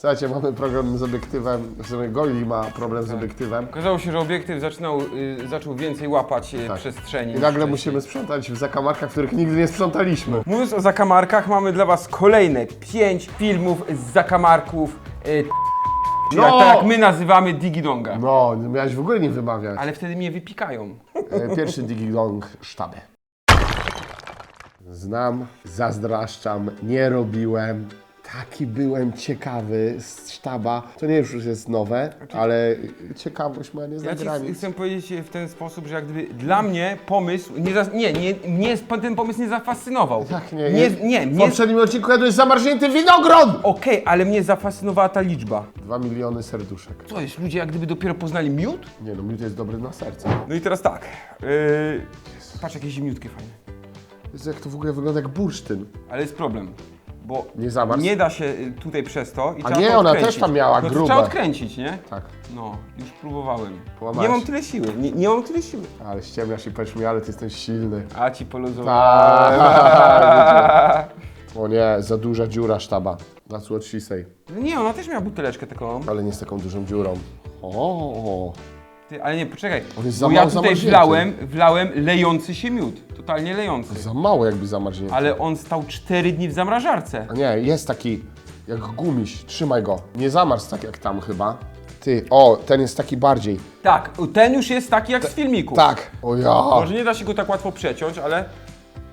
Słuchajcie, mamy problem z obiektywem, w sumie Goli ma problem z obiektywem. Okazało się, że obiektyw zaczynał, y, zaczął więcej łapać y, Tak. przestrzeni. I niż nagle wcześniej. musimy sprzątać w zakamarkach, których nigdy nie sprzątaliśmy. Mówiąc o zakamarkach, mamy dla Was kolejne pięć filmów z zakamarków. Y, No! jak, tak jak my nazywamy Digidonga. No, miałeś w ogóle nie wymawiać. Ale wtedy mnie wypikają. E, Pierwszy digidong sztabę. Znam, zazdraszczam, nie robiłem. Taki byłem ciekawy z sztaba. To nie już jest nowe, ale ciekawość ma nie Ja ci granic. chcę powiedzieć w ten sposób, że jak gdyby dla mnie pomysł, nie, za, nie, nie, mnie ten pomysł nie zafascynował. Tak, nie, nie, nie. nie, W mnie, poprzednim odcinku jadłeś zamarznięty winogron! Okej, ale mnie zafascynowała ta liczba. Dwa miliony serduszek. Co jest, ludzie jak gdyby dopiero poznali miód? Nie no, miód jest dobry na serce. No i teraz tak, yy, patrz jakie zimniutkie fajne. Jezu, jak to w ogóle wygląda jak bursztyn. Ale jest problem, bo Nie nie da się y, tutaj przez to i A trzeba nie, to ona odkręcić. też tam miała no to grube. trzeba odkręcić, nie? Tak, No, już próbowałem. Połamałeś? Nie mam tyle siły, nie, nie mam tyle siły. ale ściemniasz i powiedz mi, ale ty jesteś silny. A ci poluzowałem. Tak. O nie, za duża dziura sztaba. That's what she say. Nie, ona też miała buteleczkę taką. Ale nie z taką dużą dziurą. O, Ty, ale nie, poczekaj. On jest Bo za ja mało tutaj zamarznięty. wlałem, wlałem lejący się miód. Totalnie lejący. za mało jakby zamarznięty. Ale on stał 4 dni w zamrażarce. A nie, jest taki jak gumiś. Trzymaj go. Nie zamarz tak jak tam chyba. Ty, o, ten jest taki bardziej. Tak, ten już jest taki jak z filmiku. Tak. O ja. Może nie da się go tak łatwo przeciąć, ale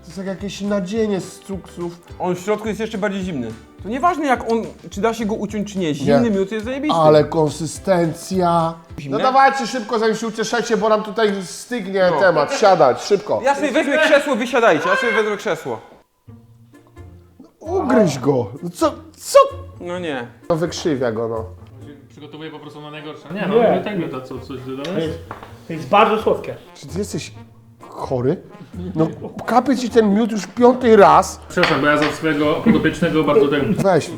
To jest jak jakieś nadzienie z cukrów. on w środku jest jeszcze bardziej zimny. To nieważne jak on, czy da się go uciąć czy nie, zimny Nie. miód jest zajebisty. Ale konsystencja. Zimne? No dawajcie szybko, zanim się ucieszecie, bo nam tutaj stygnie No. temat. Siadać, szybko. Ja sobie wezmę krzesło, wysiadajcie, ja sobie wezmę krzesło. Ugryź go. No Co? Co? No nie. No wykrzywia go, no. Przygotowuję po prostu na najgorsze. Nie, no, Nie. tak to co, coś To dodałeś? jest, to jest bardzo słodkie. Czy ty jesteś chory? No, kapie ci ten miód już piąty raz. Przepraszam, bo ja za swojego podopiecznego bardzo ten... Weź.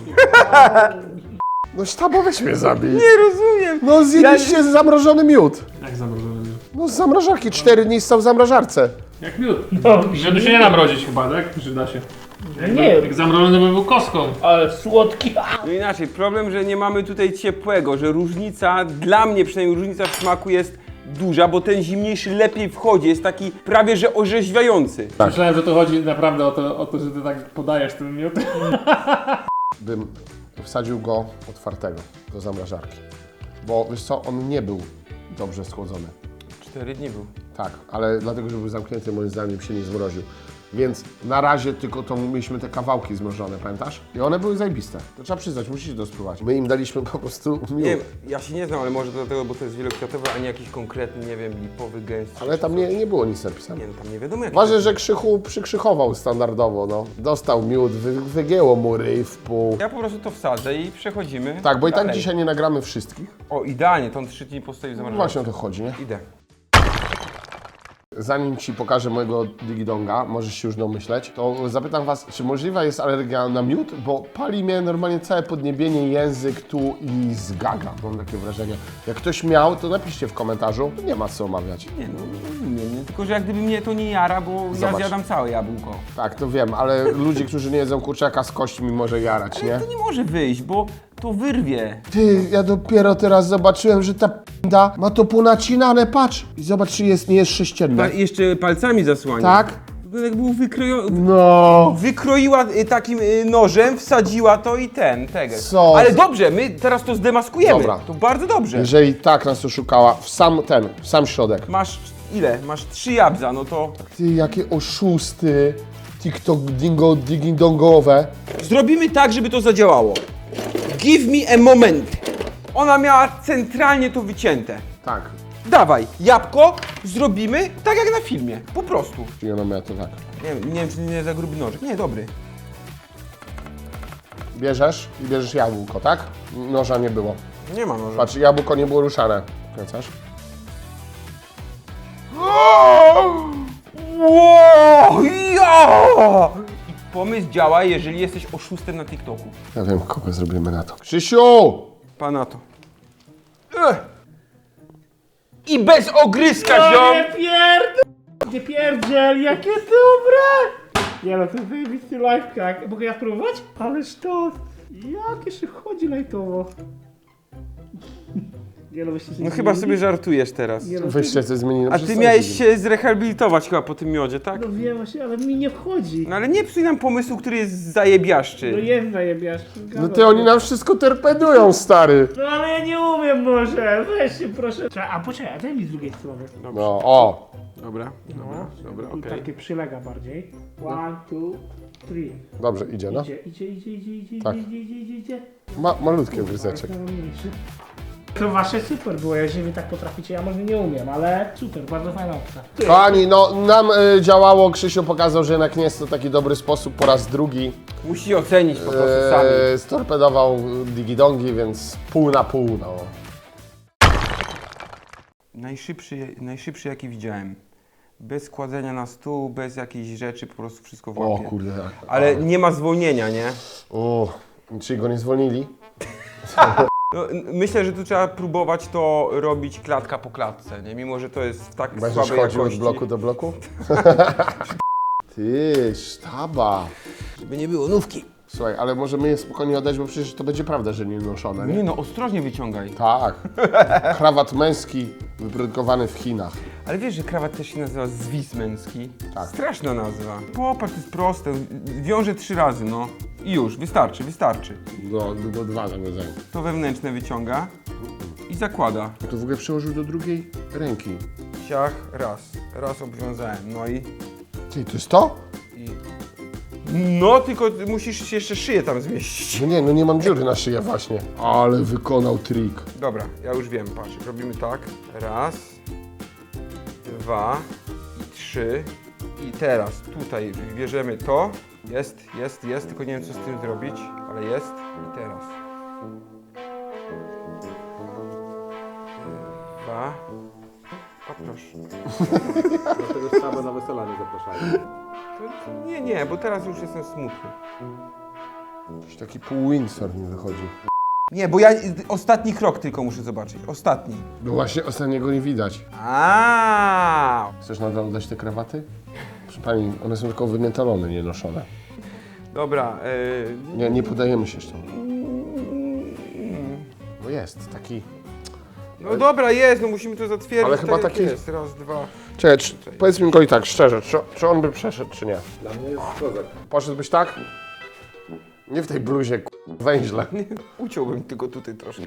No sztabo, weź mnie zabij. Nie rozumiem. No zjedliście zamrożony miód. Jak zamrożony miód? No z zamrażarki, cztery dni stał w zamrażarce. Jak miód. No, Miodu się nie namrozić chyba, tak? Czy da się? nie, Jak zamrożony by był kostką. ale słodki. A, No inaczej, problem, że nie mamy tutaj ciepłego, że różnica, dla mnie przynajmniej różnica w smaku jest duża, bo ten zimniejszy lepiej wchodzi, jest taki prawie że orzeźwiający. Myślałem, że to chodzi naprawdę o to, o to że ty tak podajesz ten miód. Bym wsadził go otwartego do zamrażarki. Bo wiesz co, on nie był dobrze schłodzony. Cztery dni był. Tak, ale dlatego, że był zamknięty, moim zdaniem się nie zmroził. Więc na razie tylko to mieliśmy te kawałki zmrożone, pamiętasz? I one były zajebiste. To trzeba przyznać, musicie to spróbować. My im daliśmy po prostu miód. Nie wiem, ja się nie znam, ale może dlatego, bo to jest wielokwiatowe, a nie jakiś konkretny, nie wiem, lipowy, gęsty. Ale tam nie, nie było nic napisane. Nie, no tam nie wiadomo jak. Ważne, że Krzychu przykrzychował standardowo, no. Dostał miód, wy, wygięło mu ryj w pół. Ja po prostu to wsadzę i przechodzimy. Tak, bo i tak dalej. dzisiaj nie nagramy wszystkich. O, idealnie, on trzy dni postawi w No zamrażarce. właśnie o to chodzi, nie? Idę. Zanim Ci pokażę mojego digidonga, możesz się już domyśleć, to zapytam Was, czy możliwa jest alergia na miód? Bo pali mnie normalnie całe podniebienie, język tu i zgaga. Mam takie wrażenie. Jak ktoś miał, to napiszcie w komentarzu. Nie ma co omawiać. Nie no, nie, nie, tylko że jak gdyby mnie to nie jara, bo ja Zobacz. zjadam całe jabłko. Tak, to wiem, ale ludzie, którzy nie jedzą kurczaka z kośćmi może jarać, nie? To nie może wyjść, bo to wyrwie. Ty, ja dopiero teraz zobaczyłem, że ta p***da ma to ponacinane, patrz. I zobacz, czy jest, nie jest sześcienne. Pa, jeszcze palcami zasłania. Tak? Jak był wykrojony. No. Wykroiła y, takim y, nożem, wsadziła to i ten, tego. Co Ale dobrze, my teraz to zdemaskujemy. Dobra. To bardzo dobrze. Jeżeli tak nas oszukała, w sam ten, w sam środek. Masz ile? Masz trzy jabłza, no to Ty, jakie oszusty. TikTok dingo digindongowe. zrobimy tak, żeby to zadziałało. Give me a moment. Ona miała centralnie to wycięte. Tak. Dawaj, jabłko zrobimy tak jak na filmie. Po prostu. I ona miała to tak. Nie, wiem, nie wiem, czy nie za gruby nożek. Nie, dobry. Bierzesz i bierzesz jabłko, tak? Noża nie było. Nie ma noża. Patrz, jabłko nie było ruszane. Kręcasz? Wow, ja! Pomysł działa, jeżeli jesteś oszustem na TikToku. Ja wiem, kogo zrobimy na to. Krzysiu! Pana to. Ech. I bez ogryzka, O, ziom! nie pierd... Nie pierdziel, jakie dobre! Nie no, to jest zajebisty lifehack. Mogę ja spróbować? Ależ to... Jak jeszcze wchodzi lajtowo? Nie no, wyście No chyba sobie żartujesz teraz. Nie no, Wyście zmienili. no A ty miałeś mi. się zrehabilitować chyba po tym miodzie, tak? No wiem właśnie, ale mi nie wchodzi. No ale nie psuj nam pomysłu, który jest zajebiaszczy. No jest zajebiasz. No ty oni nam wszystko torpedują, stary. No ale ja nie umiem może, weź się proszę. Czekaj, A poczekaj, a daj mi z drugiej strony. No, o. Dobra, dobra, dobra, I okej. takie przylega bardziej. One, two, three. Dobrze, idzie, no. Idzie, idzie, idzie, idzie, idzie, Tak. idzie, idzie, idzie, idzie. Ma. Ale mniejszy. To wasze super było, jeżeli wy tak potraficie, ja może nie umiem, ale super, bardzo fajna opcja. Kochani, no nam y, działało, Krzysiu pokazał, że jednak nie jest to taki dobry sposób po raz drugi. Musi ocenić po prostu sami. E, storpedował digidongi, więc pół na pół, no. Najszybszy, najszybszy jaki widziałem. Bez kładzenia na stół, bez jakichś rzeczy, po prostu wszystko w O łapie. kurde, tak. Ale nie ma zwolnienia, nie? O, czyli go nie zwolnili? No, myślę, że tu trzeba próbować to robić klatka po klatce, nie? Mimo, że to jest w tak Będziesz słabej chodził od jakości. bloku do bloku? Ty, sztaba. Żeby nie było nówki. Słuchaj, ale możemy je spokojnie oddać, bo przecież to będzie prawda, że nie noszone, nie? Nie no, ostrożnie wyciągaj. Tak. Krawat męski wyprodukowany w Chinach. Ale wiesz, że krawat też się nazywa zwis męski? Tak. Straszna nazwa. Popatrz, to jest proste. Wiąże trzy razy, no. I już, wystarczy, wystarczy. No, do dwa nawiązania. To wewnętrzne wyciąga i zakłada. To w ogóle przełożył do drugiej ręki. Ciach, raz. Raz obwiązałem, no i... Ty, to jest to? No, tylko musisz jeszcze szyję tam zmieścić. No nie, no nie mam dziury na szyję właśnie. Ale wykonał trik. Dobra, ja już wiem, patrz. Robimy tak. Raz, dwa i trzy. I teraz tutaj bierzemy to. Jest, jest, jest, tylko nie wiem co z tym zrobić, ale jest. I teraz. Dwa. O proszę. Dlatego same na wesela nie zapraszają. To, nie, nie, bo teraz już jestem smutny. Jakiś taki pół Windsor mi wychodzi. Nie, bo ja ostatni krok tylko muszę zobaczyć. Ostatni. No właśnie, ostatniego nie widać. A. Chcesz nadal oddać te krawaty? Proszę pani, one są tylko wymiętalone, nie noszone. Dobra, yy, Nie, nie podajemy się jeszcze. No jest, taki... No dobra, jest, no musimy to zatwierdzić. Ale chyba tak jak taki- Jest. Raz, dwa. Czekaj, czy, powiedz mi go i tak, szczerze, czy, czy on by przeszedł, czy nie? Dla mnie jest kozak. Poszedłbyś tak? Nie w tej bluzie, k- węźle. Uciąłbym tylko tutaj troszkę.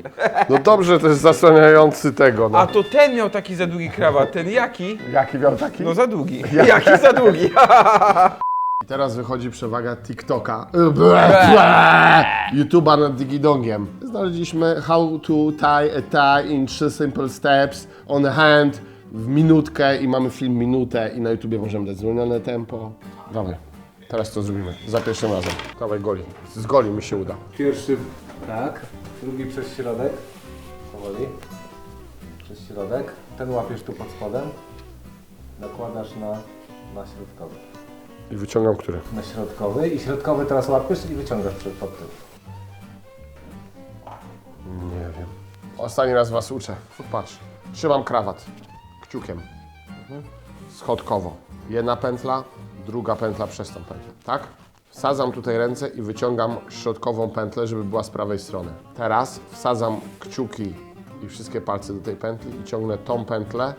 No dobrze, to jest zasłaniający tego, no. A to ten miał taki za długi krawat, ten jaki? Jaki miał taki? No za długi. Jaki za długi? I teraz wychodzi przewaga TikToka. Ble, ble, YouTube'a nad Digidongiem. Znaleźliśmy how to tie a tie in three simple steps on a hand w minutkę i mamy film minutę i na YouTubie możemy dać zwolnione tempo. Dawaj, teraz to zrobimy. Za pierwszym razem. Dawaj goli. Z goli mi się uda. Pierwszy tak, drugi przez środek. Powoli. Przez środek. Ten łapiesz tu pod spodem. Nakładasz na, na środkowy. I wyciągam który? Na środkowy i środkowy teraz łapiesz i wyciągasz przed pod tył. Ostatni raz was uczę. Patrz. Trzymam krawat. Kciukiem. Schodkowo. Jedna pętla, druga pętla przez tą pętlę. Tak? Wsadzam tutaj ręce i wyciągam środkową pętlę, żeby była z prawej strony. Teraz wsadzam kciuki i wszystkie palce do tej pętli i ciągnę tą pętlę,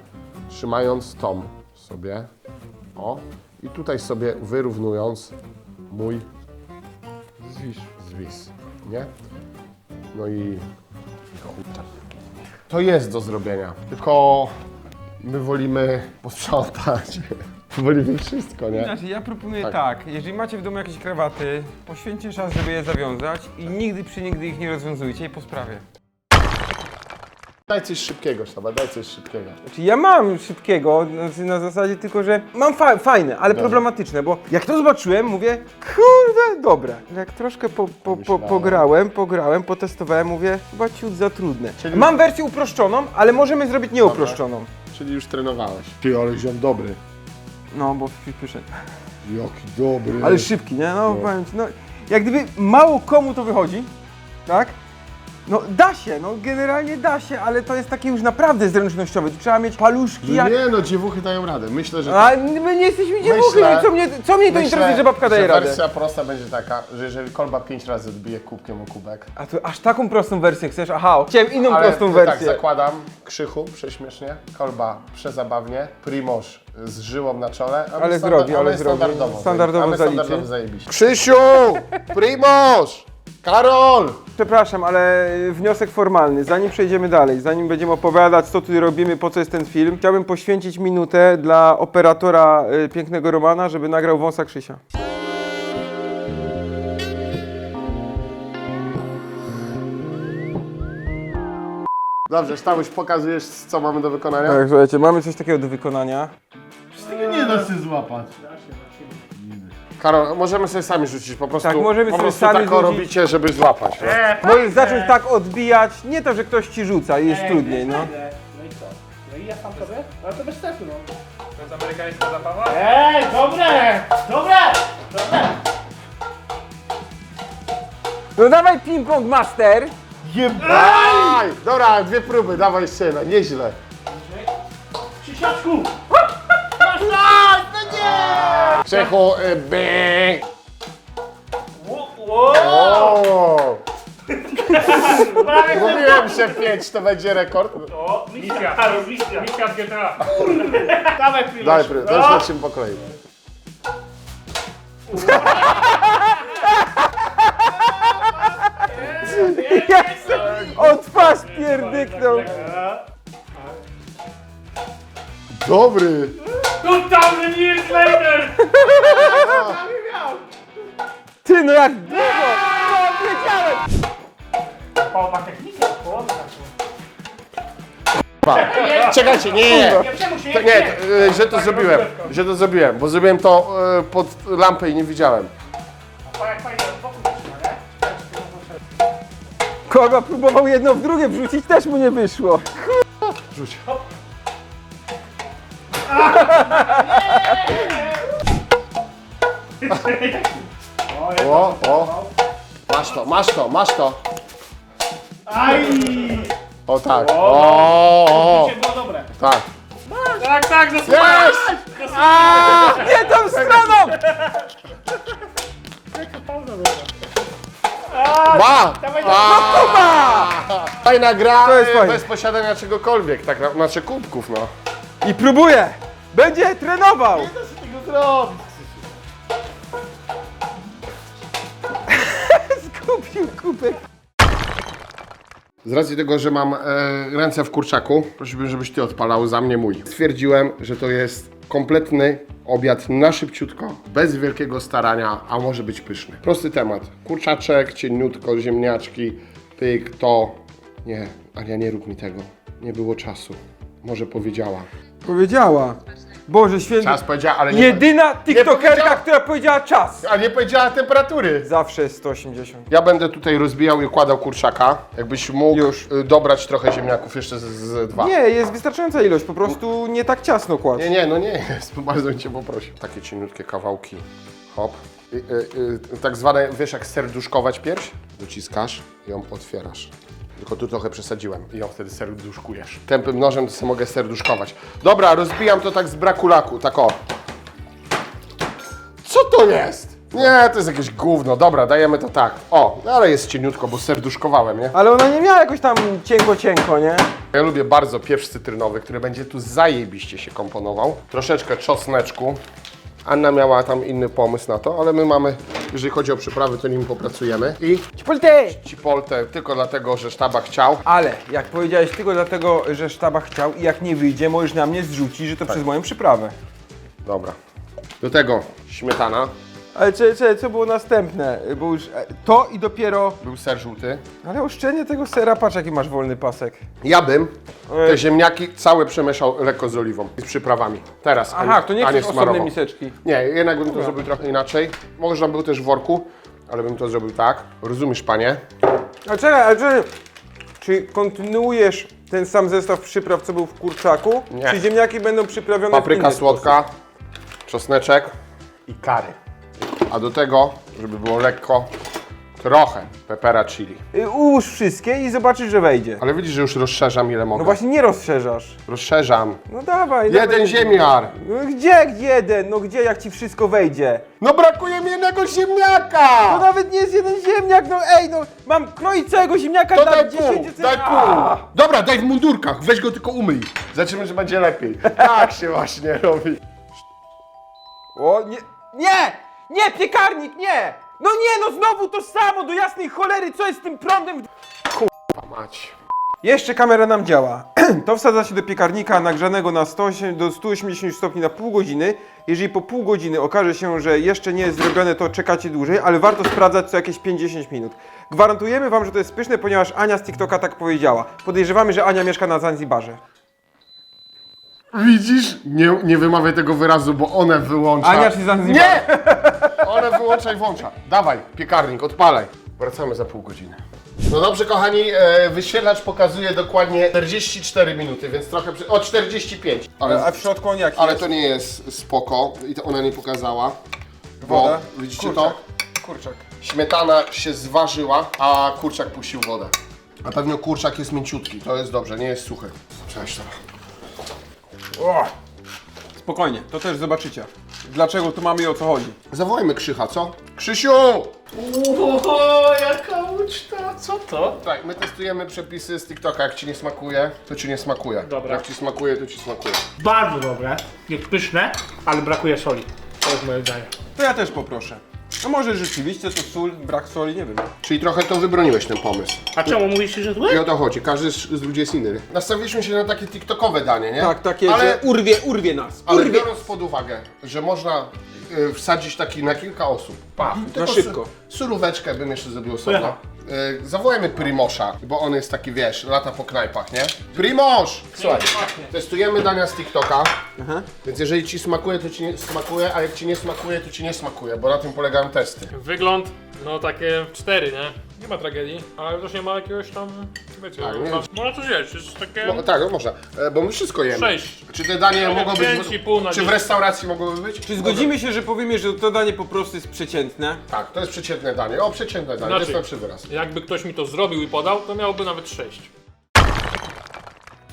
trzymając tą sobie. O. I tutaj sobie wyrównując mój zwis. zwis. Nie? No i. To jest do zrobienia, tylko my wolimy posprzątać. wolimy wszystko, nie? Znaczy, ja proponuję Tak. tak. jeżeli macie w domu jakieś krawaty, poświęćcie czas, żeby je zawiązać i nigdy przy nigdy ich nie rozwiązujcie i po sprawie. Daj coś szybkiego, Sztaba, daj coś szybkiego. Znaczy ja mam szybkiego, znaczy na zasadzie tylko, że mam fa fajne, ale problematyczne, bo jak to zobaczyłem, mówię, kurde, dobre. Jak troszkę po, po, po, pograłem, pograłem, potestowałem, mówię, chyba ciut za trudne. Czyli- Mam wersję uproszczoną, ale możemy zrobić nieuproszczoną. Czyli już trenowałeś. Ty, ale ziom dobry. No, bo przyszedł. Jaki dobry. Ale szybki, nie? No, powiem ci, no, jak gdyby mało komu to wychodzi, tak? No da się, no generalnie da się, ale to jest takie już naprawdę zręcznościowe. Tu trzeba mieć paluszki jak... Nie no, dziewuchy dają radę. Myślę, że A my nie jesteśmy dziewuchy, Myślę- no co mnie, co mnie to interesuje, że babka daje radę? wersja prosta będzie taka, że jeżeli kolba pięć razy odbije kubkiem o kubek, A tu aż taką prostą wersję chcesz? Aha, chciałem inną ale prostą tak wersję. zakładam, krzychu, prześmiesznie, kolba przezabawnie, primoż z żyłą na czole, a my Ale zrobi, a ale my zrobi. standardowo, Standardowo a standardowo zajebiście. Krzysiu! Primoż! Karol! Przepraszam, ale wniosek formalny. Zanim przejdziemy dalej, zanim będziemy opowiadać, co tu robimy, po co jest ten film, chciałbym poświęcić minutę dla operatora y, Pięknego Romana, żeby nagrał wąsa Krzysia. Dobrze, Stałuś, pokazujesz, co mamy do wykonania? Tak, słuchajcie, mamy coś takiego do wykonania. Tego nie da się złapać. Karol, możemy sobie sami rzucić, po prostu, Tak, możemy po sobie prostu sami tak rzucić. robicie, żeby złapać. No. Możesz zacząć tak odbijać, nie to, że ktoś ci rzuca, jest Ej, trudniej, no. No i co? No i ja sam sobie? Ale to bez sensu, no. To jest amerykańska zabawa? Ej, dobre! Dobre! Dobre! No dawaj ping-pong master! Aj! Dobra, dwie próby, dawaj jeszcze jedna, nieźle. Krzysiaczku! No by. Ło- ło! O! Prawie Mówiłem, że 5 to będzie rekord. O, misja, misja. Misja w GTA. Dawaj chwilę. Daj, pry- to już lecimy po kolei. Od twarz pierdyknął! Dobry! 2000 years later! Ty, no jak długo! No, wiedziałem! O, ma technikę, połowę taką. Pa. Czekajcie, nie, nie, nie. Ja czemu się To nie, to, że to zrobiłem, że to zrobiłem, bo zrobiłem to y, pod lampę i nie widziałem. Fajnie, nie? Kogo próbował jedno w drugie wrzucić, też mu nie wyszło. Rzuć. O, o. Masz to, masz to, masz to. Aj! O tak. O, o, było dobre. tak. Tak, tak, zasuwaj! Jest! Nie tą stroną! Pauza dobra. Ma! Dawaj, A! Fajna gra To jest fajne. bez posiadania czegokolwiek, tak, na- znaczy kubków, no. I próbuje! Będzie trenował! Zgubił kubek. Z racji tego, że mam e, ręce w kurczaku, prosiłbym, żebyś ty odpalał za mnie mój. Stwierdziłem, że to jest kompletny obiad na szybciutko, bez wielkiego starania, a może być pyszny. Prosty temat. Kurczaczek, cieniutko, ziemniaczki, pyk, to. Nie, Ania, nie rób mi tego. Nie było czasu. Może powiedziała. Powiedziała. Boże święty. Czas powiedziała, ale nie... Jedyna tiktokerka, powiedziała. która powiedziała czas. A nie powiedziała temperatury. Zawsze jest 180. Ja będę tutaj rozbijał i układał kurczaka. Jakbyś mógł Już. y, dobrać trochę ziemniaków, jeszcze z, z dwa. Nie, jest wystarczająca ilość, po prostu nie tak ciasno kładź. Nie, nie, no nie jest, bardzo bym cię poprosił. Takie cieniutkie kawałki, hop. Y, y, y, tak zwane, wiesz jak serduszkować pierś? Dociskasz i ją otwierasz. Tylko tu trochę przesadziłem i ją wtedy serduszkujesz. Tępym nożem to sobie mogę serduszkować. Dobra, rozbijam to tak z braku laku, tak o. Co to jest? Nie, to jest jakieś gówno. Dobra, dajemy to tak. O, no ale jest cieniutko, bo serduszkowałem, nie? Ale ona nie miała jakoś tam cienko, cienko, nie? Ja lubię bardzo pieprz cytrynowy, który będzie tu zajebiście się komponował. Troszeczkę czosneczku. Anna miała tam inny pomysł na to, ale my mamy, jeżeli chodzi o przyprawy, to nim popracujemy. I Cipolte! cipoltę tylko dlatego, że sztaba chciał. Ale jak powiedziałeś tylko dlatego, że sztaba chciał i jak nie wyjdzie, możesz na mnie zrzucić, że to przez moją przyprawę. Dobra. Do tego śmietana, Ale czy, czy, co było następne? Bo już e, to i dopiero... był ser żółty. Ale oszczędnie tego sera, patrz jaki masz wolny pasek. Ja bym Ej. te ziemniaki całe przemieszał lekko z oliwą i z przyprawami. Teraz, Aha, a, to nie a chcesz osobnej smarował. miseczki. Nie, jednak bym to zrobił trochę inaczej. Można był też w worku, ale bym to zrobił tak. Rozumiesz, panie? A czekaj, ale czekaj. Czy kontynuujesz ten sam zestaw przypraw, co był w kurczaku? Nie. Czy ziemniaki będą przyprawione w Papryka inny słodka, czosneczek i kary. A do tego, żeby było lekko, Trochę pepera chili. Y, Ułóż wszystkie i zobaczysz, że wejdzie. Ale widzisz, że już rozszerzam ile mogę. No właśnie nie rozszerzasz. Rozszerzam. No dawaj. Jeden dawaj. ziemniar. No gdzie jeden? No gdzie jak ci wszystko wejdzie? No brakuje mi jednego ziemniaka! To nawet nie jest jeden ziemniak, no ej, no mam kroić całego ziemniaka To dla daj 10 pół, daj pół. A! Dobra, daj w mundurkach, weź go tylko umyj. Zobaczymy, że będzie lepiej. Tak się właśnie robi. O, nie, nie, nie, piekarnik, nie! No nie, no znowu to samo, do jasnej cholery, co jest z tym prądem? Mać. Jeszcze kamera nam działa. To wsadza się do piekarnika nagrzanego na 108, do 180 stopni na pół godziny. Jeżeli po pół godziny okaże się, że jeszcze nie jest zrobione, to czekacie dłużej, ale warto sprawdzać co jakieś 5-10 minut. Gwarantujemy Wam, że to jest pyszne, ponieważ Ania z TikToka tak powiedziała. Podejrzewamy, że Ania mieszka na Zanzibarze. Widzisz? Nie, nie wymawiaj tego wyrazu, bo one wyłącza. Ania czy Zanzibar? Nie! One wyłącza i włącza. Dawaj, piekarnik, odpalaj. Wracamy za pół godziny. No dobrze, kochani, e, wyświetlacz pokazuje dokładnie 44 minuty, więc trochę przy... O, 45. Ale, A w środku on jaki ale jest? to nie jest spoko i to ona nie pokazała. Woda? Bo, widzicie Kurczak. to? Kurczak. Śmietana się zważyła, a kurczak puścił wodę. A pewno kurczak jest mięciutki, to jest dobrze, nie jest suchy. Cześć, dobra. O! Spokojnie, to też zobaczycie. Dlaczego tu mamy i o co chodzi. Zawołajmy Krzycha, co? Krzysiu! Oho, jaka uczta, co to? Tak, my testujemy przepisy z TikToka. Jak ci nie smakuje, to ci nie smakuje. Dobra. Jak ci smakuje, to ci smakuje. Bardzo dobre, jest pyszne, ale brakuje soli. To jest moje zdanie. To ja też poproszę. No może rzeczywiście to sól, brak soli, nie wiem. Czyli trochę to wybroniłeś ten pomysł. A czemu mówisz, że I zły? o to chodzi, każdy z, z ludzi jest inny. Nastawiliśmy się na takie TikTokowe danie, nie? Tak, takie, ale, że urwie, urwie nas. Ale urwie. biorąc pod uwagę, że można y, wsadzić taki na kilka osób. Pa, tylko szybko. Su, suróweczkę bym jeszcze zrobił osobno. Aha. Y, zawołajmy Primosza, bo on jest taki, wiesz, lata po knajpach, nie? Primosz! Słuchaj, testujemy dania z TikToka, więc jeżeli ci smakuje, to ci nie smakuje, a jak ci nie smakuje, to ci nie smakuje, bo na tym polegają testy. Wygląd, no takie cztery, nie? Nie ma tragedii, ale też nie ma jakiegoś tam, wiecie, Tak, nie ma, można coś jeść, jest takie No, tak, no można, e, bo my wszystko jemy. sześć. Czy te danie Tak, mogą być, pięć i pół na czy w restauracji mogłyby być? Czy zgodzimy się, że powiemy, że to danie po prostu jest przeciętne? Tak, to jest przeciętne danie. O, przeciętne danie, to jest Znaczy- lepszy wyraz. Jakby ktoś mi to zrobił i podał, to miałby nawet sześć.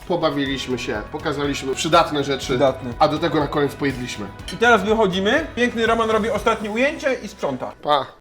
Pobawiliśmy się, pokazaliśmy przydatne rzeczy, Przydatne. a do tego na koniec pojedliśmy. I teraz wychodzimy, piękny Roman robi ostatnie ujęcie i sprząta. Pa!